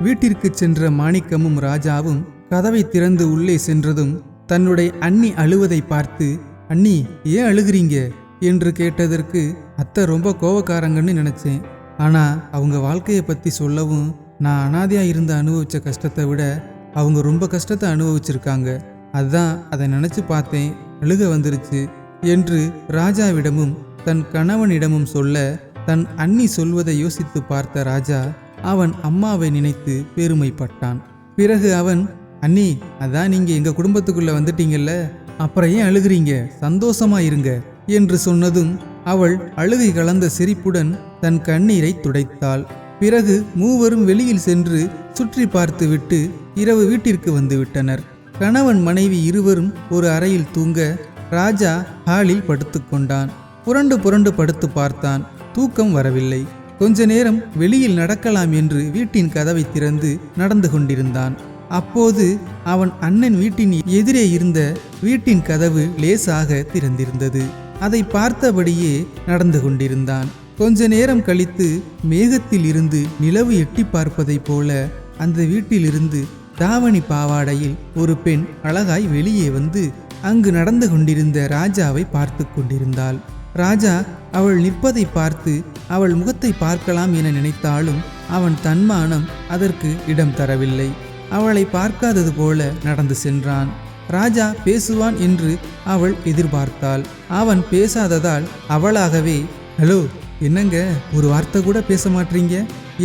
வீட்டிற்கு சென்ற மாணிக்கமும் ராஜாவும் கதவை திறந்து உள்ளே சென்றதும் தன்னுடைய அண்ணி அழுவதை பார்த்து அண்ணி ஏன் அழுகிறீங்க? என்று கேட்டதற்கு அத்தை ரொம்ப கோவக்காரங்கன்னு நினைச்சேன். ஆனா அவங்க வாழ்க்கையை பத்தி சொல்லவும் நான் அனாதையா இருந்து அனுபவிச்ச கஷ்டத்தை விட அவங்க ரொம்ப கஷ்டத்தை அனுபவிச்சிருக்காங்க. அதுதான் அதை நினைச்சு பார்த்தேன். அழுக வந்துருச்சு என்று ராஜாவிடமும் தன் கணவனிடமும் சொல்ல தன் அண்ணி சொல்வதை யோசித்து பார்த்த ராஜா அவன் அம்மாவை நினைத்து பெருமைப்பட்டான். பிறகு அவன் அண்ணி அதான் நீங்க எங்க குடும்பத்துக்குள்ள வந்துட்டீங்கல்ல அப்புறம் ஏன் அழுகிறீங்க? சந்தோஷமா இருங்க என்று சொன்னதும் அவள் அழுகை கலந்த சிரிப்புடன் தன் கண்ணீரை துடைத்தாள். பிறகு மூவரும் வெளியில் சென்று சுற்றி பார்த்துவிட்டு இரவு வீட்டிற்கு வந்துவிட்டனர் கணவன் மனைவி இருவரும் ஒரு அறையில் தூங்க ராஜா ஹாலில் படுத்துக்கொண்டான். புரண்டு புரண்டு படுத்து பார்த்தான். தூக்கம் வரவில்லை. கொஞ்ச நேரம் வெளியில் நடக்கலாம் என்று வீட்டின் கதவை திறந்து நடந்து கொண்டிருந்தான். அப்போது அவன் அண்ணன் வீட்டின் எதிரே இருந்த வீட்டின் கதவு லேசாக திறந்திருந்தது. அதை பார்த்தபடியே நடந்து கொண்டிருந்தான். கொஞ்ச நேரம் கழித்து மேகத்தில் இருந்து நிலவு எட்டி பார்ப்பதைப் போல அந்த வீட்டிலிருந்து தாவணி பாவாடையில் ஒரு பெண் அழகாய் வெளியே வந்து அங்கு நடந்து கொண்டிருந்த ராஜாவை பார்த்து கொண்டிருந்தாள். ராஜா அவள் நிற்பதை பார்த்து அவள் முகத்தை பார்க்கலாம் என நினைத்தாலும் அவன் தன்மானம் அதற்கு இடம் தரவில்லை. அவளை பார்க்காதது போல நடந்து சென்றான். ராஜா பேசுவான் என்று அவள் எதிர்பார்த்தாள். அவன் பேசாததால் அவளாகவே ஹலோ என்னங்க ஒரு வார்த்தை கூட பேச மாட்டீங்க?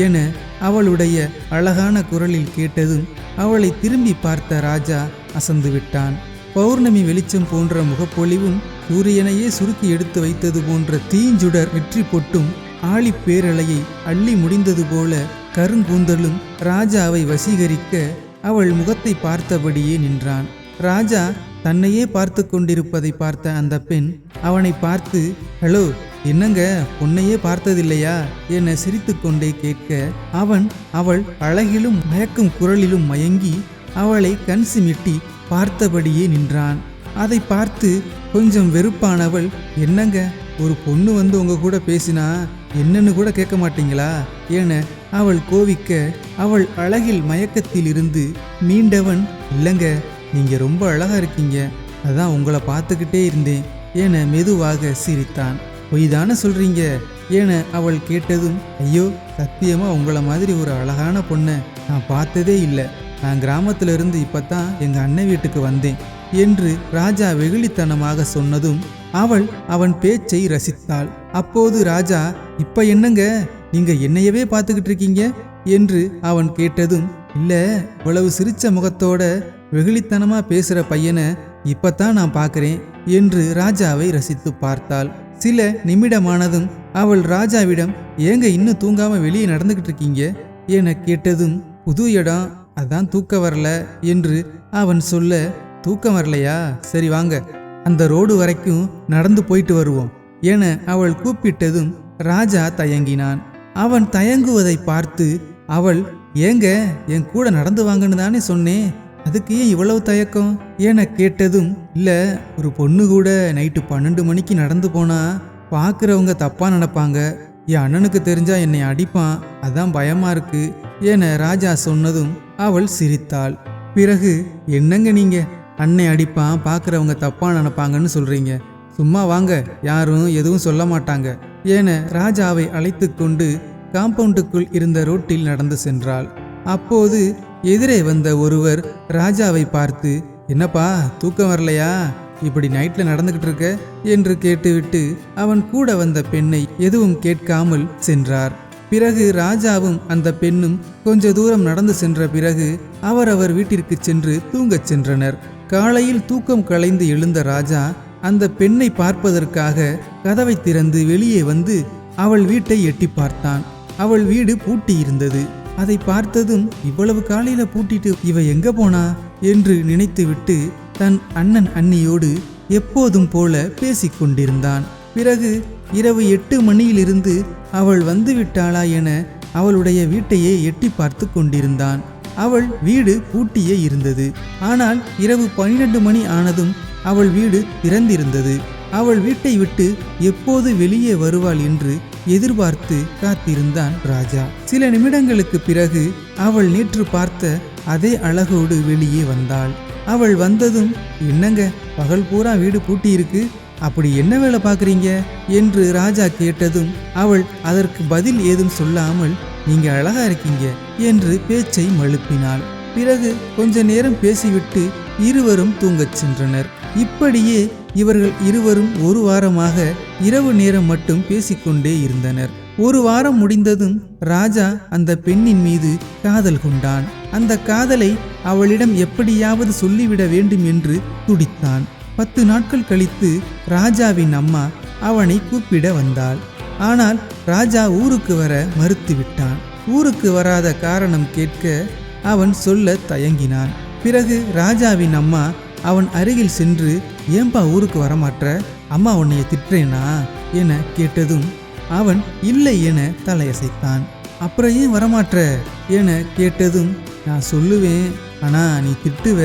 என அவளுடைய அழகான குரலில் கேட்டதும் அவளை திரும்பி பார்த்த ராஜா அசந்து விட்டான் பௌர்ணமி வெளிச்சம் போன்ற முகப்பொலிவும் சூரியனையே சுருக்கி எடுத்து வைத்தது போன்ற தீஞ்சுடர் வெற்றி பொட்டும் ஆழி பேரலையை அள்ளி முடிந்தது போல கருங்கூந்தலும் ராஜாவை வசீகரிக்க அவள் முகத்தை பார்த்தபடியே நின்றான். ராஜா தன்னையே பார்த்து கொண்டிருப்பதை பார்த்த அந்த பெண் அவனை பார்த்து ஹலோ என்னங்க பொன்னையே பார்த்ததில்லையா? என சிரித்துக்கொண்டே கேட்க அவன் அவள் அழகிலும் மயக்கும் குரலிலும் மயங்கி அவளை கண் சிமிட்டி பார்த்தபடியே நின்றான். அதை பார்த்து கொஞ்சம் வெறுப்பானவள் என்னங்க ஒரு பொண்ணு வந்து உங்க கூட பேசினா என்னன்னு கூட கேட்க மாட்டீங்களா? என அவள் கோவிக்க அவள் அழகில் மயக்கத்தில் இருந்து மீண்டவன் இல்லைங்க நீங்க ரொம்ப அழகா இருக்கீங்க அதான் உங்களை பார்த்துக்கிட்டே இருந்தேன் என மெதுவாக சிரித்தான். பொய் தானே சொல்றீங்க என அவள் கேட்டதும் ஐயோ சத்தியமா உங்களை மாதிரி ஒரு அழகான பொண்ணை நான் பார்த்ததே இல்லை. நான் கிராமத்துல இருந்து இப்பதான் எங்க அண்ணன் வீட்டுக்கு வந்தேன். என்று ராஜா வெகுளித்தனமாக சொன்னதும் அவள் அவன் பேச்சை ரசித்தாள். அப்போது ராஜா இப்ப என்னங்க? நீங்க என்னையவே பார்த்துக்கிட்டு இருக்கீங்க என்று அவன் கேட்டதும் இல்ல இவ்வளவு சிரிச்ச முகத்தோட வெகுளித்தனமா பேசுற பையனை இப்பத்தான் நான் பார்க்கிறேன் என்று ராஜாவை ரசித்து பார்த்தாள். சில நிமிடமானதும் அவள் ராஜாவிடம் ஏங்க இன்னும் தூங்காம வெளியே நடந்துகிட்டு இருக்கீங்க என கேட்டதும் புது இடம் அதான் தூக்க வரல என்று அவன் சொல்ல தூக்கம் வரலையா? சரி வாங்க. அந்த ரோடு வரைக்கும் நடந்து போயிட்டு வருவோம் என அவள் கூப்பிட்டதும் ராஜா தயங்கினான். அவன் தயங்குவதை பார்த்து அவள் ஏங்க என் கூட நடந்து வாங்கன்னு தானே சொன்னேன் அதுக்கு ஏன் இவ்வளவு தயக்கம்? என கேட்டதும் இல்ல ஒரு பொண்ணு கூட நைட்டு பன்னெண்டு மணிக்கு நடந்து போனா பார்க்குறவங்க தப்பா நடப்பாங்க என் அண்ணனுக்கு தெரிஞ்சா என்னை அடிப்பான். அதான் பயமா இருக்கு. என ராஜா சொன்னதும் அவள் சிரித்தாள். பிறகு என்னங்க நீங்க? அன்னை அடிப்பான் பார்க்குறவங்க தப்பாக நினைப்பாங்கன்னு சொல்கிறீங்க சும்மா வாங்க யாரும் எதுவும் சொல்ல மாட்டாங்க. என ராஜாவை அழைத்து கொண்டு காம்பவுண்டுக்குள் இருந்த ரோட்டில் நடந்து சென்றாள். அப்போது எதிரே வந்த ஒருவர் ராஜாவை பார்த்து என்னப்பா தூக்கம் வரலையா? இப்படி நைட்ல நடந்துகிட்டு இருக்க? என்று கேட்டுவிட்டு அவன் கூட வந்த பெண்ணை எதுவும் கேட்காமல் சென்றார். பிறகு ராஜாவும் அந்த பெண்ணும் கொஞ்ச தூரம் நடந்து சென்ற பிறகு அவரவர் வீட்டிற்கு சென்று தூங்கச் சென்றனர். காலையில் தூக்கம் களைந்து எழுந்த ராஜா அந்த பெண்ணை பார்ப்பதற்காக கதவை திறந்து வெளியே வந்து அவள் வீட்டை எட்டி பார்த்தான். அவள் வீடு பூட்டியிருந்தது. அதை பார்த்ததும் இவ்வளவு காலையில பூட்டிட்டு இவ எங்க போனா என்று நினைத்துவிட்டு தன் அண்ணன் அண்ணியோடு எப்போதும் போல பேசிக்கொண்டிருந்தான் பிறகு இரவு எட்டு மணியிலிருந்து அவள் வந்து விட்டாளா என அவளுடைய வீட்டையே எட்டி பார்த்து கொண்டிருந்தான். அவள் வீடு பூட்டியே இருந்தது. ஆனால் இரவு பன்னிரண்டு மணி ஆனதும் அவள் வீடு திறந்திருந்தது. அவள் வீட்டை விட்டு எப்போது வெளியே வருவாள் என்று எதிர்பார்த்து காத்திருந்தான் ராஜா. சில நிமிடங்களுக்கு பிறகு அவள் நேற்று பார்த்த அதே அழகோடு வெளியே வந்தாள். அவள் வந்ததும் என்னங்க பகல் பூரா வீடு பூட்டி இருக்கு அப்படி என்ன வேலை பார்க்குறீங்க? என்று ராஜா கேட்டதும் அவள் அதற்கு பதில் ஏதும் சொல்லாமல் நீங்க அழகா இருக்கீங்க என்று பேச்சை மழுப்பினாள். பிறகு கொஞ்ச நேரம் பேசிவிட்டு இருவரும் தூங்கச் சென்றனர். இப்படியே இவர்கள் இருவரும் ஒரு வாரமாக இரவு நேரம் மட்டும் பேசிக்கொண்டே இருந்தனர். ஒரு வாரம் முடிந்ததும் ராஜா அந்த பெண்ணின் மீது காதல் கொண்டான். அந்த காதலை அவளிடம் எப்படியாவது சொல்லிவிட வேண்டும் என்று துடித்தான். பத்து நாட்கள் கழித்து ராஜாவின் அம்மா அவனை கூப்பிட வந்தாள். ஆனால் ராஜா ஊருக்கு வர மறுத்து விட்டான் ஊருக்கு வராத காரணம் கேட்க அவன் சொல்ல தயங்கினான். பிறகு ராஜாவின் அம்மா அவன் அருகில் சென்று ஏன்பா ஊருக்கு வரமாட்ற? அம்மா உன்னைய திட்டுறேனா? என கேட்டதும் அவன் இல்லை என தலையசைத்தான். அப்புறம் ஏன் வரமாட்ற? என கேட்டதும் நான் சொல்லுவேன் ஆனா நீ திட்டுவ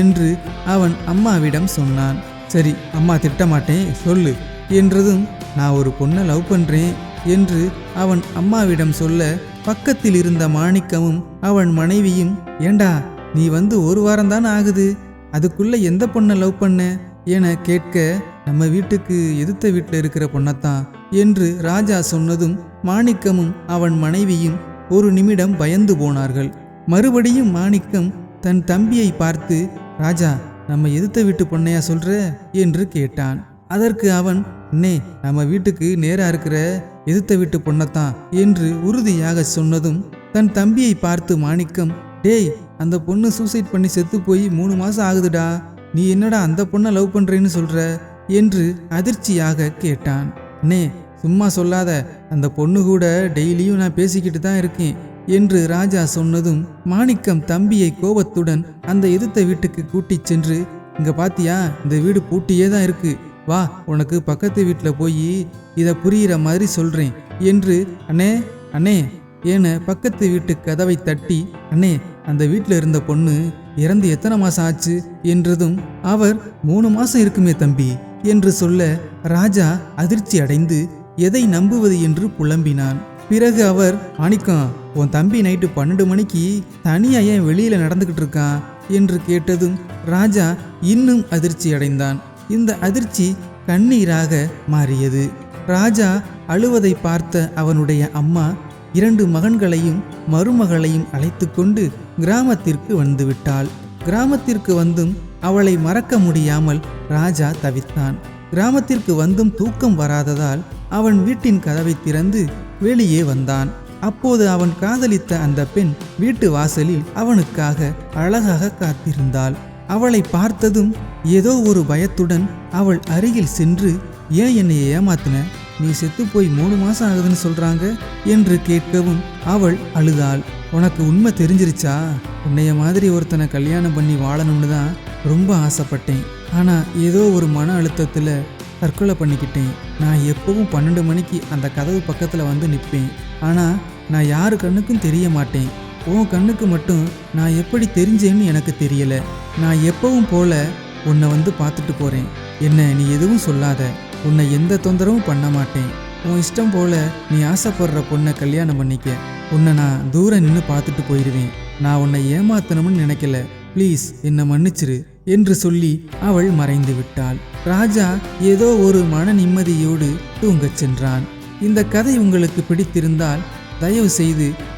என்று அவன் அம்மாவிடம் சொன்னான். சரி அம்மா திட்டமாட்டேன் சொல்லு. என்றதும் நான் ஒரு பொண்ணை லவ் பண்ணுறேன் என்று அவன் அம்மாவிடம் சொல்ல பக்கத்தில் இருந்த மாணிக்கமும் அவன் மனைவியும் ஏண்டா நீ வந்து ஒரு வாரம் தானே ஆகுது? அதுக்குள்ள எந்த பொண்ணை லவ் பண்ண? என கேட்க நம்ம வீட்டுக்கு எதிர்த்த வீட்டில் இருக்கிற பொண்ணத்தான் என்று ராஜா சொன்னதும் மாணிக்கமும் அவன் மனைவியும் ஒரு நிமிடம் பயந்து போனார்கள். மறுபடியும் மாணிக்கம் தன் தம்பியை பார்த்து ராஜா நம்ம எதிர்த்த வீட்டு பொண்ணையா சொல்ற? என்று கேட்டான். அதற்கு அவன் அண்ணே நம்ம வீட்டுக்கு நேராக இருக்கிற எதிர்த்த வீட்டு பொண்ணத்தான் என்று உறுதியாக சொன்னதும் தன் தம்பியை பார்த்து மாணிக்கம் டேய் அந்த பொண்ணு சூசைட் பண்ணி செத்து போய் மூணு மாசம் ஆகுதுடா. நீ என்னடா அந்த பொண்ணை லவ் பண்ணுறேன்னு சொல்கிற என்று அதிர்ச்சியாக கேட்டான். அண்ணே சும்மா சொல்லாத. அந்த பொண்ணு கூட டெய்லியும் நான் பேசிக்கிட்டு தான் இருக்கேன் என்று ராஜா சொன்னதும் மாணிக்கம் தம்பியை கோபத்துடன் அந்த எதிர்த்த வீட்டுக்கு கூட்டிச் சென்று இங்க பாத்தியா? இந்த வீடு பூட்டியே தான் இருக்கு. வா உனக்கு பக்கத்து வீட்டில் போய் இதை புரியிற மாதிரி சொல்கிறேன் என்று அண்ணே அண்ணே என பக்கத்து வீட்டு கதவை தட்டி அண்ணே அந்த வீட்டில் இருந்த பொண்ணு இறந்து எத்தனை மாதம் ஆச்சு? என்றதும் அவர் மூணு மாதம் இருக்குமே தம்பி என்று சொல்ல ராஜா அதிர்ச்சி அடைந்து எதை நம்புவது என்று புலம்பினான். பிறகு அவர் மாணிக்கம் உன் தம்பி நைட்டு பன்னெண்டு மணிக்கு தனியாக ஏன் வெளியில் நடந்துக்கிட்டு இருக்கான்? என்று கேட்டதும் ராஜா இன்னும் அதிர்ச்சி அடைந்தான். இந்த அதிர்ச்சி கண்ணீராக மாறியது. ராஜா அழுவதை பார்த்த அவனுடைய அம்மா இரண்டு மகன்களையும் மருமகளையும் அழைத்து கொண்டு கிராமத்திற்கு வந்துவிட்டாள். கிராமத்திற்கு வந்தும் அவளை மறக்க முடியாமல் ராஜா தவித்தான். கிராமத்திற்கு வந்தும் தூக்கம் வராததால் அவன் வீட்டின் கதவை திறந்து வெளியே வந்தான். அப்போது அவன் காதலித்த அந்த பெண் வீட்டு வாசலில் அவனுக்காக அழகாக காத்திருந்தாள். அவளை பார்த்ததும் ஏதோ ஒரு பயத்துடன் அவள் அருகில் சென்று ஏன் என்னை ஏமாத்தின? நீ செத்து போய் மூணு மாசம் ஆகுதுன்னு சொல்றாங்க? என்று கேட்கவும் அவள் அழுதாள். உனக்கு உண்மை தெரிஞ்சிருச்சா? உன்னைய மாதிரி ஒருத்தனை கல்யாணம் பண்ணி வாழணும்னு தான் ரொம்ப ஆசைப்பட்டேன். ஆனா ஏதோ ஒரு மன அழுத்தத்துல தற்கொலை பண்ணிக்கிட்டேன். நான் எப்பவும் பன்னெண்டு மணிக்கு அந்த கதவு பக்கத்துல வந்து நிற்பேன் ஆனா நான் யாரு கண்ணுக்கும் தெரிய மாட்டேன். உன் கண்ணுக்கு மட்டும் நான் எப்படி தெரிஞ்சேன்னு எனக்கு தெரியல. நான் எப்பவும் போல உன்னை வந்து பார்த்துட்டு போறேன். என்ன நீ எதுவும் சொல்லாத. உன்னை எந்த தொந்தரவும் பண்ண மாட்டேன். உன் இஷ்டம் போல நீ ஆசைப்படுற பொண்ணை கல்யாணம் பண்ணிக்க. உன்னை நான் தூரம் நின்று பார்த்துட்டு போயிடுவேன் நான் உன்னை ஏமாத்தணும்னு நினைக்கல. ப்ளீஸ் என்னை மன்னிச்சிரு என்று சொல்லி அவள் மறைந்து விட்டாள். ராஜா ஏதோ ஒரு மன நிம்மதியோடு தூங்கச் சென்றான். இந்த கதை உங்களுக்கு பிடித்திருந்தால் தயவு செய்து